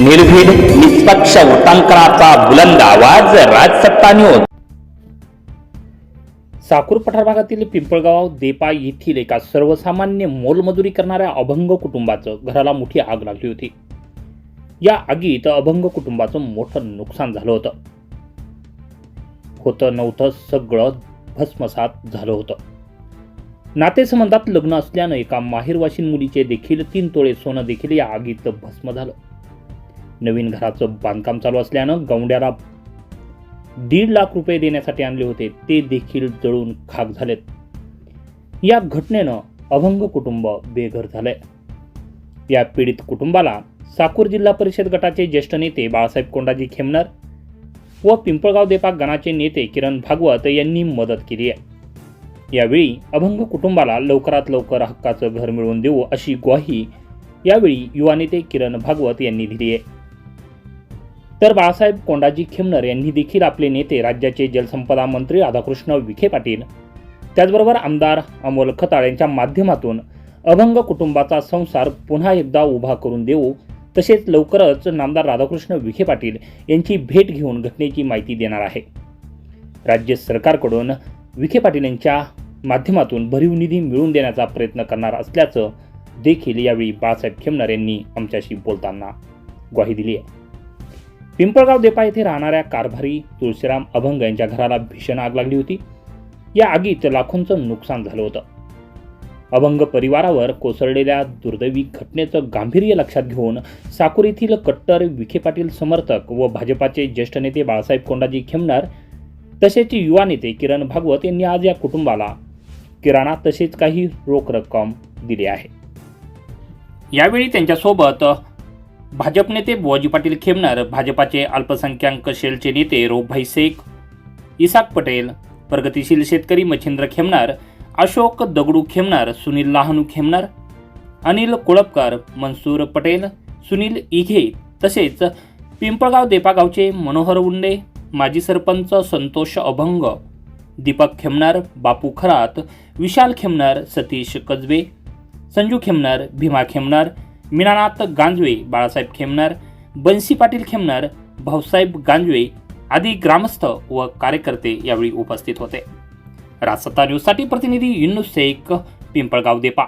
निर्भीड निष्पक्ष वृत्तांकनाचा बुलंद आवाज राजसत्ता न्यूज साकूर पठार भागातील पिंपळगाव देपा येथील एका सर्वसामान्य मोलमजुरी करणाऱ्या अभंग कुटुंबाचं घराला मोठी आग लागली होती. या आगीत अभंग कुटुंबाचं मोठं नुकसान झालं होतं. होतं नव्हतं सगळं भस्मसात झालं होतं. नातेसंबंधात लग्न असल्यानं एका माहेरवाशीन मुलीचे देखील तीन तोळे सोनं देखील या आगीत भस्म झालं. नवीन घराचं बांधकाम चालू असल्यानं गौंड्याला दीड लाख रुपये देण्यासाठी आणले होते ते देखील जळून खाक झालेत. या घटनेनं अभंग कुटुंब बेघर झालंय. या पीडित कुटुंबाला साकूर जिल्हा परिषद गटाचे ज्येष्ठ नेते बाळासाहेब कोंडाजी खेमनर व पिंपळगाव देपाक गणाचे नेते किरण भागवत यांनी मदत केली आहे. यावेळी अभंग कुटुंबाला लवकरात लवकर हक्काचं घर मिळवून देऊ अशी ग्वाही यावेळी युवा नेते किरण भागवत यांनी दिली आहे. तर बाळासाहेब कोंडाजी खेमनर यांनी देखील आपले नेते राज्याचे जलसंपदा मंत्री राधाकृष्ण विखे पाटील त्याचबरोबर आमदार अमोल खताळ यांच्या माध्यमातून अभंग कुटुंबाचा संसार पुन्हा एकदा उभा करून देऊ तसेच लवकरच नामदार राधाकृष्ण विखे पाटील यांची भेट घेऊन घटनेची माहिती देणार आहे. राज्य सरकारकडून विखे पाटील यांच्या माध्यमातून भरीव निधी मिळवून देण्याचा प्रयत्न करणार असल्याचं देखील यावेळी बाळासाहेब खेमनर यांनी आमच्याशी बोलताना ग्वाही दिली आहे. पिंपळगाव देपा येथे राहणाऱ्या कारभारी तुळशीराम अभंग यांच्या घराला भीषण आग लागली होती. या आगीत लाखोंचं नुकसान झालं होतं. अभंग परिवारावर कोसळलेल्या दुर्दैवी घटनेचं गांभीर्य लक्षात घेऊन साकूर येथील कट्टर विखे पाटील समर्थक व भाजपाचे ज्येष्ठ नेते बाळासाहेब कोंडाजी खेमणार तसेच युवा नेते किरण भागवत यांनी आज या कुटुंबाला किराणा तसेच काही रोख रक्कम दिली आहे. यावेळी त्यांच्यासोबत भाजप नेते बुवाजी पाटील खेमनार भाजपाचे अल्पसंख्याक सेलचे नेते रोभाई शेख इसाक पटेल प्रगतिशील शेतकरी मच्छिंद्र खेमनार अशोक दगडू खेमनार सुनील लहानू खेमनार अनिल कोळपकर मनसूर पटेल सुनील इघे तसेच पिंपळगाव देपागावचे मनोहर उंडे माजी सरपंच संतोष अभंग दीपक खेमनार बापू खरात विशाल खेमनार सतीश कजबे संजू खेमनार भीमा खेमनार मीनानाथ गांजवे बाळासाहेब खेमनर बन्सी पाटील खेमनर भाऊसाहेब गांजवे आदी ग्रामस्थ व कार्यकर्ते यावेळी उपस्थित होते. राजसत्ता न्यूजसाठी प्रतिनिधी युनुस शेख पिंपळगाव देपा.